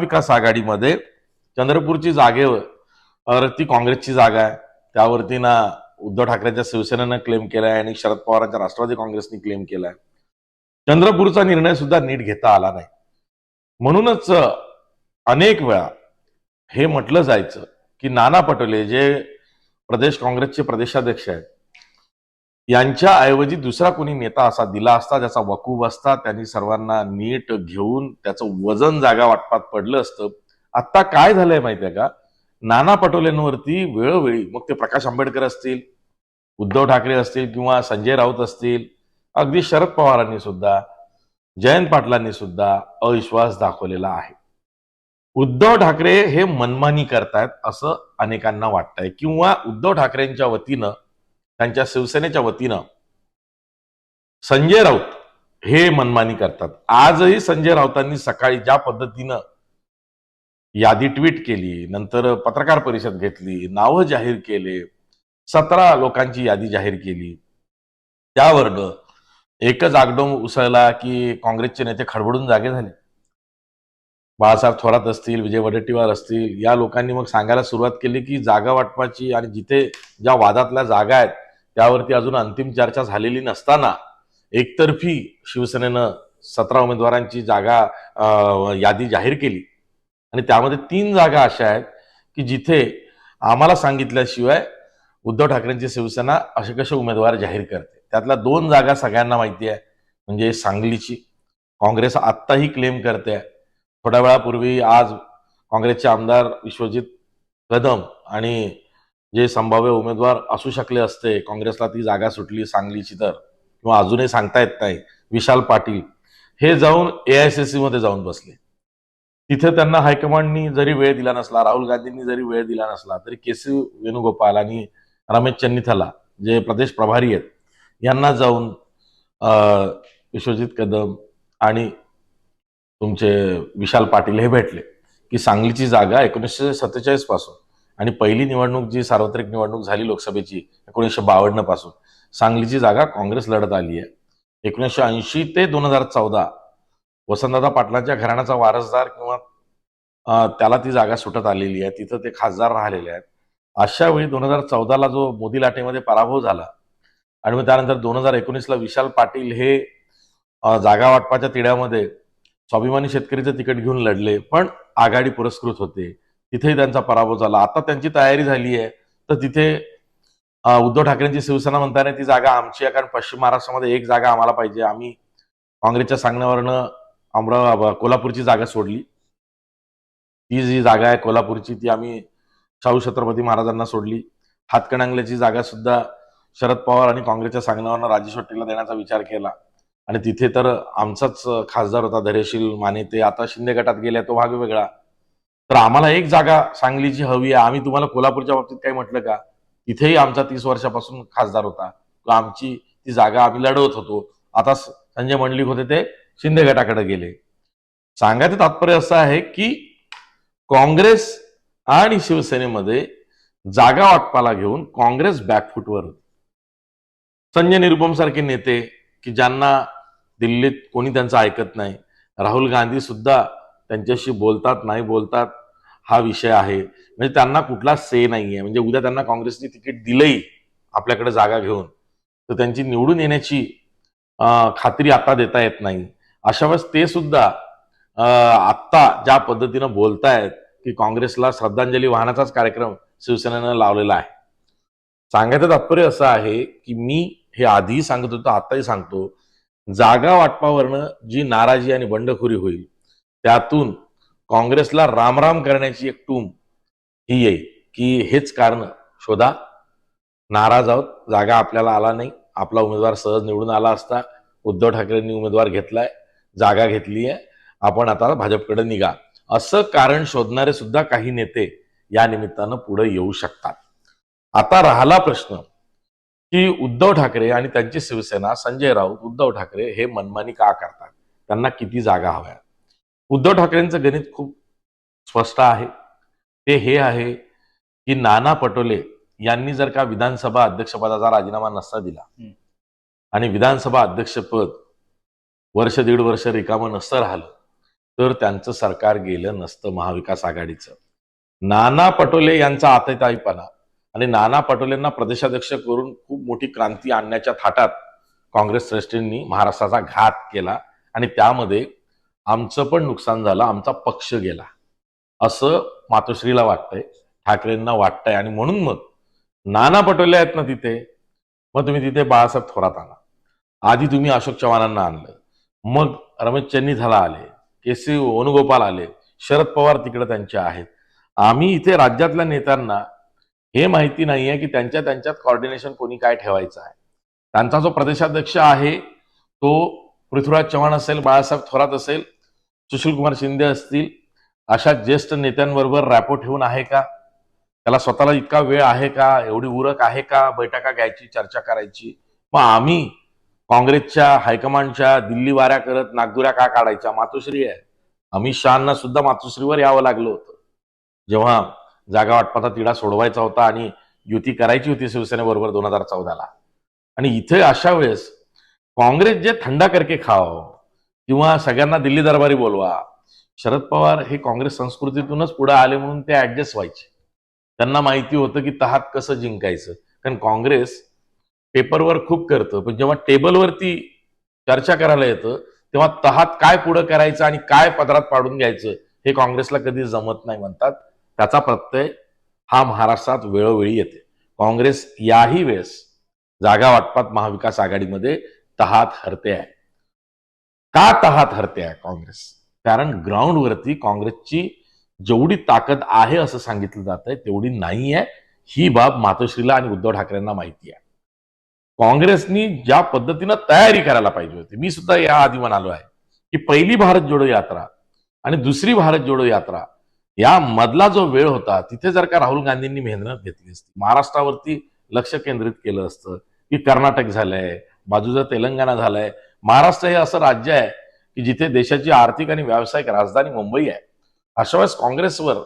विकास आघाडीमध्ये चंद्रपूरची जागेवर ती काँग्रेसची जागा आहे. त्यावरती ना उद्धव ठाकरेंच्या शिवसेनेनं क्लेम केलाय आणि शरद पवारांच्या राष्ट्रवादी काँग्रेसने क्लेम केलाय. चंद्रपूरचा निर्णय सुद्धा नीट घेता आला नाही. म्हणूनच अनेक वेळा हे म्हटलं जायचं की नाना पटोले जे प्रदेश काँग्रेसचे प्रदेशाध्यक्ष आहेत यांच्या ऐवजी दुसरा कोणी नेता असा दिला असता ज्याचा वकूब असता त्यांनी सर्वांना नीट घेऊन त्याचं वजन जागा वाटपात पडलं असतं. आता काय झालंय माहितीये का? नाना पटोलेंवरती वेळोवेळी मग ते प्रकाश आंबेडकर असतील उद्धव ठाकरे असतील किंवा संजय राऊत असतील अगदी शरद पवारांनी सुद्धा जयंत पाटलांनी सुद्धा अविश्वास दाखवलेला आहे. उद्धव ठाकरे हे मनमानी करतायत असं अनेकांना वाटतंय. किंवा उद्धव ठाकरेंच्या वतीनं त्यांच्या शिवसेनेच्या वतीनं संजय राऊत हे मनमानी करतात. आजही संजय राऊतांनी सकाळी ज्या पद्धतीनं यादी ट्विट केली नंतर पत्रकार परिषद घेतली नावं जाहीर केले सतरा लोकांची यादी जाहीर केली त्यावरनं एकच आगडोम उसळला की काँग्रेसचे नेते खडबडून जागे झाले. बाळासाहेब थोरात असतील विजय वडेट्टीवार असतील या लोकांनी मग सांगायला सुरुवात केली की जागा वाटपाची आणि जिथे ज्या वादातल्या जागा आहेत त्यावरती अजून अंतिम चर्चा झालेली नसताना एकतर्फी शिवसेनेनं सतरा उमेदवारांची जागा यादी जाहीर केली. आणि त्यामध्ये तीन जागा अशा आहेत की जिथे आम्हाला सांगितल्याशिवाय उद्धव ठाकरेंची शिवसेना असे कसे उमेदवार जाहीर करते. त्यातल्या दोन जागा सगळ्यांना माहिती आहे म्हणजे सांगलीची. काँग्रेस आत्ताही क्लेम करते. थोड्या वेळापूर्वी आज काँग्रेसचे आमदार विश्वजित कदम आणि जे संभाव्य उमेदवार असू शकले असते काँग्रेसला ती जागा सुटली सांगलीची तर किंवा अजूनही सांगता येत नाही विशाल पाटील हे जाऊन एआयसीसी मध्ये जाऊन बसले. तिथे त्यांना हायकमांडनी जरी वेळ दिला नसला राहुल गांधींनी जरी वेळ दिला नसला तरी केसी वेणुगोपाल आणि रमेश चन्निथला जे प्रदेश प्रभारी आहेत यांना जाऊन विश्वजित कदम आणि तुमचे विशाल पाटील हे भेटले की सांगलीची जागा एकोणीसशे सत्तेचाळीसपासून आणि पहिली निवडणूक जी सार्वत्रिक निवडणूक झाली लोकसभेची एकोणीसशे बावन्नपासून सांगलीची जागा काँग्रेस लढत आली आहे. एकोणीसशे ऐंशी ते दोन हजार चौदा वसंतदादा पाटलांच्या घराण्याचा वारसदार किंवा त्याला ती जागा सुटत आलेली आहे. तिथं ते खासदार राहिलेले आहेत. अशा वेळी दोन हजार चौदाला जो मोदी लाटेमध्ये पराभव झाला आणि मग त्यानंतर दोन हजार एकोणीसला विशाल पाटील हे जागा वाटपाच्या तिड्यामध्ये स्वाभिमानी शेतकरीचं तिकीट घेऊन लढले पण आघाडी पुरस्कृत होते. तिथेही त्यांचा पराभव झाला. आता त्यांची तयारी झाली आहे. तर तिथे उद्धव ठाकरेंची शिवसेना म्हणताना ती जागा आमची आहे. कारण पश्चिम महाराष्ट्रामध्ये एक जागा आम्हाला पाहिजे. आम्ही काँग्रेसच्या सांगण्यावरनं अमरा कोल्हापूरची जागा सोडली. ती जी जागा आहे कोल्हापूरची ती आम्ही शाहू छत्रपती महाराजांना सोडली. हातकणंगल्याची जागा सुद्धा शरद पवार आणि काँग्रेसच्या सांगण्यावरनं राजेश शेट्टीला देण्याचा विचार केला. आणि तिथे तर आमचाच खासदार होता धैर्यशील माने ते आता शिंदे गटात गेले तो भाग वेगळा. तर आम्हाला एक जागा सांगलीची हवी आहे. आम्ही तुम्हाला कोल्हापूरच्या बाबतीत काही म्हटलं का? तिथेही आमचा तीस वर्षापासून खासदार होता. आमची ती जागा आम्ही लढवत होतो. आता संजय मंडलिक होते ते शिंदे गटाकडे गेले. सांगायचं तात्पर्य असं आहे की काँग्रेस आणि शिवसेनेमध्ये जागा वाटपाला घेऊन काँग्रेस बॅकफुटवर संजय निरुपम सारखे नेते की ज्यांना दिल्लीत कोणी त्यांचं ऐकत नाही. राहुल गांधी सुद्धा त्यांच्याशी बोलतात नाही बोलतात. हा विषय आहे. म्हणजे त्यांना कुठला से नाहीये. म्हणजे उद्या त्यांना काँग्रेसने तिकीट दिलंही आपल्याकडे जागा घेऊन. तर त्यांची निवडून येण्याची खात्री आता देता येत नाही. अशा वेळेस ते सुद्धा आत्ता ज्या पद्धतीनं बोलतायत की काँग्रेसला श्रद्धांजली वाहनाचाच कार्यक्रम शिवसेनेनं लावलेला आहे. सांगायचं तात्पर्य असं आहे की मी हे आधीही सांगत होतो आत्ताही सांगतो. जागा वाटपावरनं जी नाराजी आणि बंडखोरी होईल त्यातून काँग्रेसला रामराम करण्याची एक टूम ही येईल. की हेच कारण शोधा. नाराज आहोत. जागा आपल्याला आला नाही. आपला उमेदवार सहज निवडून आला असता उद्धव ठाकरेंनी उमेदवार घेतलाय. जागा घेतली आहे. आपण आता भाजपकडे निघा. असं कारण शोधणारे सुद्धा काही नेते या निमित्तानं पुढे येऊ शकतात. आता राहिला प्रश्न की उद्धव ठाकरे आणि त्यांची शिवसेना संजय राऊत उद्धव ठाकरे हे मनमानी का करतात? त्यांना किती जागा हव्या उद्धव ठाकरेंचं गणित खूप स्पष्ट आहे ते हे आहे की नाना पटोले यांनी जर का विधानसभा अध्यक्षपदाचा राजीनामा नसता दिला. आणि विधानसभा अध्यक्षपद वर्ष दीड वर्ष रिकामं नसतं राहिलं तर त्यांचं सरकार गेलं नसतं महाविकास आघाडीचं नाना पटोले यांचा आतेताईपणा आणि नाना पटोलेंना प्रदेशाध्यक्ष करून खूप मोठी क्रांती आणण्याच्या थाटात काँग्रेस श्रेष्ठींनी महाराष्ट्राचा घात केला आणि त्यामध्ये आमचं पण नुकसान झालं आमचा पक्ष गेला. असं मातोश्रीला वाटतंय ठाकरेंना वाटतंय आणि म्हणून मग नाना पटोले आहेत ना तिथे मग तुम्ही तिथे बाळासाहेब थोरात आणा. आधी तुम्ही अशोक चव्हाणांना आणलं. मग रमेश चन्नीथाला आले के सी वेणुगोपाल आले शरद पवार तिकडे त्यांचे आहेत. आम्ही इथे राज्यातल्या नेत्यांना हे माहिती नाहीये की त्यांच्या त्यांच्यात कॉर्डिनेशन कोणी काय ठेवायचं आहे. त्यांचा जो प्रदेशाध्यक्ष आहे तो पृथ्वीराज चव्हाण असेल बाळासाहेब थोरात असेल सुशीलकुमार शिंदे असतील अशा ज्येष्ठ नेत्यांबरोबर रॅपो ठेवून आहे का? त्याला स्वतःला इतका वेळ आहे का? एवढी उरक आहे का? बैठका घ्यायची चर्चा करायची? मग आम्ही काँग्रेसच्या हायकमांडच्या दिल्ली वाऱ्या करत नागदुऱ्या का काढायच्या? मातोश्री आहे. अमित शहाना सुद्धा मातोश्रीवर यावं लागलं होतं. जेव्हा जागा वाटपाचा तिढा सोडवायचा होता आणि युती करायची होती शिवसेनेबरोबर दोन हजार चौदाला. आणि इथे अशा वेळेस काँग्रेस जे थंडा करके खाव किंवा सगळ्यांना दिल्ली दरबारी बोलवा शरद पवार हे काँग्रेस संस्कृतीतूनच पुढे आले म्हणून ते ऍडजस्ट व्हायचे. त्यांना माहिती होतं की तहात कसं जिंकायचं. कारण काँग्रेस पेपरवर खूप करतं पण जेव्हा टेबलवरती चर्चा करायला येतं तेव्हा तहात काय पुढं करायचं आणि काय पदरात पाडून घ्यायचं हे काँग्रेसला कधी जमत नाही म्हणतात. त्याचा प्रत्यय हा महाराष्ट्रात वेळोवेळी येते. काँग्रेस याही वेळेस जागा वाटपात महाविकास आघाडीमध्ये तहात हरते आहे. का तहात हरते आहे काँग्रेस? कारण ग्राउंडवरती काँग्रेसची जेवढी ताकद आहे असं सांगितलं जात आहे तेवढी नाही आहे. ही बाब मातोश्रीला आणि उद्धव ठाकरेंना माहिती आहे. काँग्रेसनी ज्या पद्धतीनं तयारी करायला पाहिजे होती मी सुद्धा या आधी म्हणालो आहे की पहिली भारत जोडो यात्रा आणि दुसरी भारत जोडो यात्रा या मधला जो वेळ होता तिथे जर का राहुल गांधींनी मेहनत घेतली असती महाराष्ट्रावरती लक्ष केंद्रित केलं असतं की कर्नाटक झालंय बाजूचा तेलंगणा झालाय. महाराष्ट्र हे असं राज्य आहे की जिथे देशाची आर्थिक आणि व्यावसायिक राजधानी मुंबई आहे. अशा वेळेस काँग्रेसवर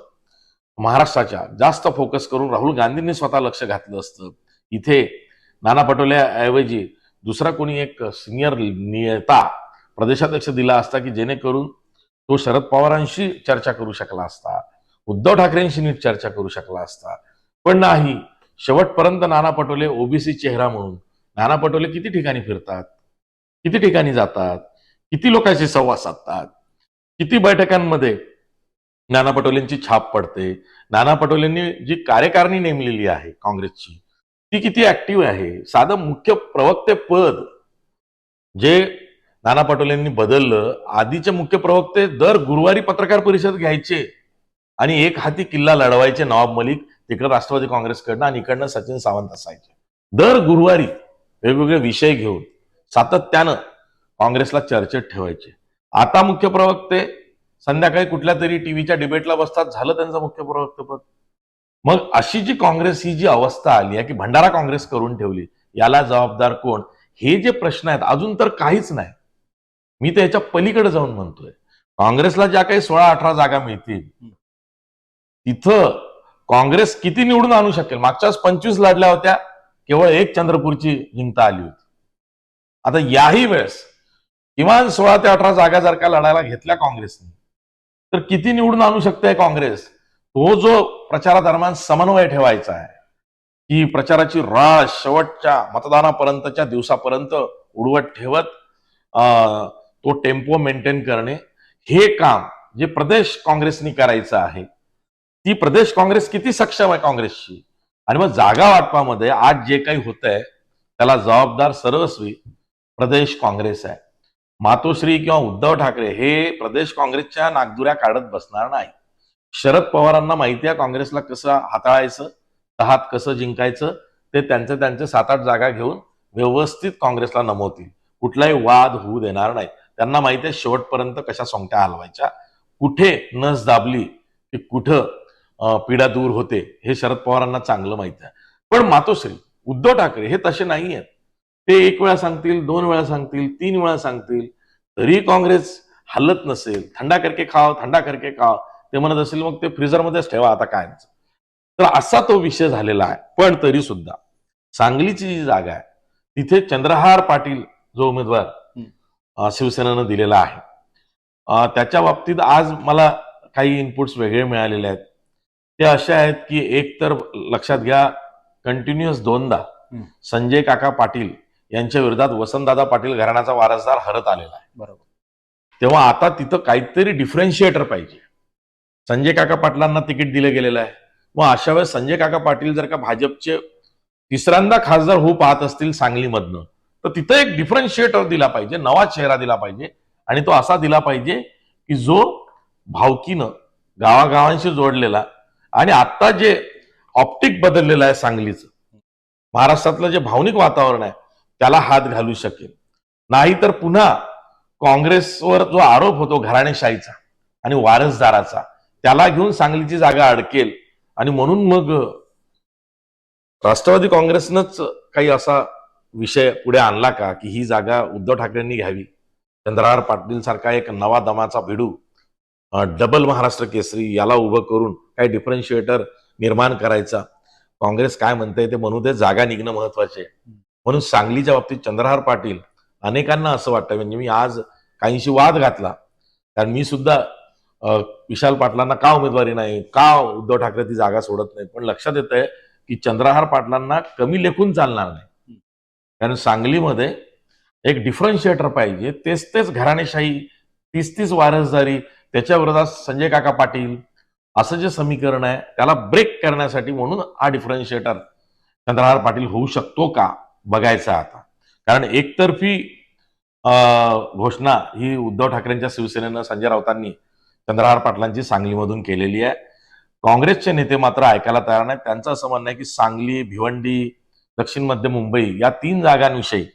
महाराष्ट्राच्या जास्त फोकस करून राहुल गांधींनी स्वतः लक्ष घातलं असतं. इथे नाना पटोले ऐवजी दुसरा कोणी एक सिनियर नेता प्रदेशाध्यक्ष दिला असता की जेणेकरून तो शरद पवारांशी चर्चा करू शकला असता उद्धव ठाकरेंशी नीट चर्चा करू शकला असता. पण नाही शेवटपर्यंत नाना पटोले ओबीसी चेहरा म्हणून नाना पटोले किती ठिकाणी फिरतात? किती ठिकाणी जातात? किती लोकांशी संवाद साधतात? किती बैठकांमध्ये नाना पटोलेंची छाप पडते? नाना पटोलेंनी जी कार्यकारिणी नेमलेली आहे काँग्रेसची ती किती ऍक्टिव्ह आहे? साधं मुख्य प्रवक्ते पद जे नाना पटोलेंनी बदललं आधीचे मुख्य प्रवक्ते दर गुरुवारी पत्रकार परिषद घ्यायचे आणि एक हाती किल्ला लढवायचे नवाब मलिक तिकडं राष्ट्रवादी काँग्रेसकडनं आणि इकडनं सचिन सावंत असायचे. दर गुरुवारी वेगवेगळे विषय घेऊन सातत्यानं काँग्रेसला चर्चेत ठेवायचे. आता मुख्य प्रवक्ते संध्याकाळी कुठल्या तरी टीव्हीच्या डिबेटला बसतात झालं त्यांचं मुख्य प्रवक्तेपद मग अशी जी काँग्रेस ही जी अवस्था आली आहे की भंडारा काँग्रेस करून ठेवली याला जबाबदार कोण? हे जे प्रश्न आहेत अजून तर काहीच नाही. मी तर याच्या पलीकडे जाऊन म्हणतोय. काँग्रेसला ज्या काही सोळा अठरा जागा मिळतील तिथं काँग्रेस किती निवडून आणू शकेल? मागच्या पंचवीस लढल्या होत्या केवळ एक चंद्रपूरची जिंकता आली होती. आता याही वेळेस किमान सोळा ते अठरा जागा जर का लढायला घेतल्या काँग्रेसने तर किती निवडून आणू शकते काँग्रेस? तो जो प्रचारादरम्यान समन्वय ठेवायचा आहे की प्रचाराची राळ शेवटच्या मतदानापर्यंतच्या दिवसापर्यंत उडवत ठेवत अं, तो टेम्पो मेंटेन करणे हे काम जे प्रदेश काँग्रेसनी करायचं आहे ती प्रदेश काँग्रेस किती सक्षम आहे काँग्रेसची आणि मग जागा वाटपामध्ये आज जे काही होत आहे त्याला जबाबदार सर्वस्वी प्रदेश काँग्रेस आहे. मातोश्री किंवा उद्धव ठाकरे हे प्रदेश काँग्रेसच्या नागदुऱ्या काढत बसणार नाही. शरद पवारांना माहिती आहे काँग्रेसला कसं हाताळायचं तहात कसं जिंकायचं ते त्यांचे त्यांचे सात आठ जागा घेऊन व्यवस्थित काँग्रेसला नमवतील. कुठलाही वाद होऊ देणार नाही. त्यांना माहिती आहे शेवटपर्यंत कशा सोंगट्या हलवायच्या. कुठे नस दाबली की कुठं पीडा दूर होते हे शरद पवारांना चांगलं माहिती आहे. पण मातोश्री उद्धव ठाकरे हे तसे नाही आहेत ते एक वेळा सांगतील दोन वेळा सांगतील तीन वेळा सांगतील तरी काँग्रेस हल्लत नसेल थंडा करके खाव थंडा करके खाव ते म्हणत असेल मग ते फ्रीजरमध्येच ठेवा आता काय तर असा तो विषय झालेला आहे पण तरी सुद्धा. सांगलीची जी जागा आहे तिथे चंद्रहार पाटील जो उमेदवार शिवसेनेनं दिलेला आहे. त्याच्या बाबतीत आज मला काही इनपुट्स वेगळे मिळालेले आहेत. ते असे आहेत की एक तर लक्षात घ्या कंटिन्युअस दोनदा. संजय काका पाटील यांच्या विरोधात वसंतदादा पाटील घराण्याचा वारसदार हरत आलेला आहे. बरोबर. तेव्हा आता तिथं काहीतरी डिफरन्शिएटर पाहिजे. संजय काका पाटलांना तिकीट दिलं गेलेलं आहे. मग अशा वेळेस संजय काका पाटील जर का भाजपचे तिसऱ्यांदा खासदार होऊ पाहत असतील सांगलीमधनं तर तिथं एक डिफरन्शिएटर दिला पाहिजे नवा चेहरा दिला पाहिजे आणि तो असा दिला पाहिजे की जो भावकीनं गावागावांशी जोडलेला आणि आता जे ऑप्टिक बदललेलं आहे सांगलीचं महाराष्ट्रातलं जे भावनिक वातावरण आहे त्याला हात घालू शकेल. नाहीतर पुन्हा काँग्रेसवर जो आरोप होतो घराणेशाहीचा आणि वारसदाराचा त्याला घेऊन सांगलीची जागा अडकेल. आणि म्हणून मग राष्ट्रवादी काँग्रेसनंच काही असा विषय पुढे आणला का की ही जागा उद्धव ठाकरेंनी घ्यावी? चंद्रहार पाटील सारखा एक नवा दमाचा भिडू डबल महाराष्ट्र केसरी याला उभं करून काही डिफरन्शिएटर निर्माण करायचा. काँग्रेस काय म्हणते ते म्हणू ते जागा निघणं महत्त्वाचे. म्हणून सांगलीच्या बाबतीत चंद्रहार पाटील अनेकांना असं वाटतं म्हणजे मी आज काहींशी वाद घातला. कारण मी सुद्धा विशाल पाटलांना का उमेदवारी नाही का उद्धव ठाकरे ती जागा सोडत नाहीत? पण लक्षात येत आहे की चंद्रहार पाटलांना कमी लेखून चालणार नाही. कारण सांगलीमध्ये एक डिफरन्शिएटर पाहिजे तेच तेच घराणेशाही तीस तीस वारसदारी त्याच्या विरोधात संजय काका पाटील असं जे समीकरण आहे त्याला ब्रेक करण्यासाठी म्हणून हा डिफरन्शिएटर चंद्रहार पाटील होऊ शकतो का? बघायचं आता. कारण एकतर्फी घोषणा ही उद्धव ठाकरेंच्या शिवसेनेनं संजय राऊतांनी चंद्रहार पाटलांची सांगलीमधून केलेली आहे. काँग्रेसचे नेते मात्र ऐकायला तयार नाहीत. त्यांचं असं म्हणणं आहे की सांगली भिवंडी दक्षिण मध्य मुंबई या तीन जागांविषयी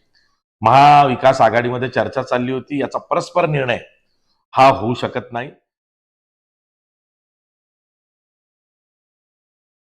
महाविकास आघाडीमध्ये चर्चा चालली होती. याचा परस्पर निर्णय हा होऊ शकत नाही.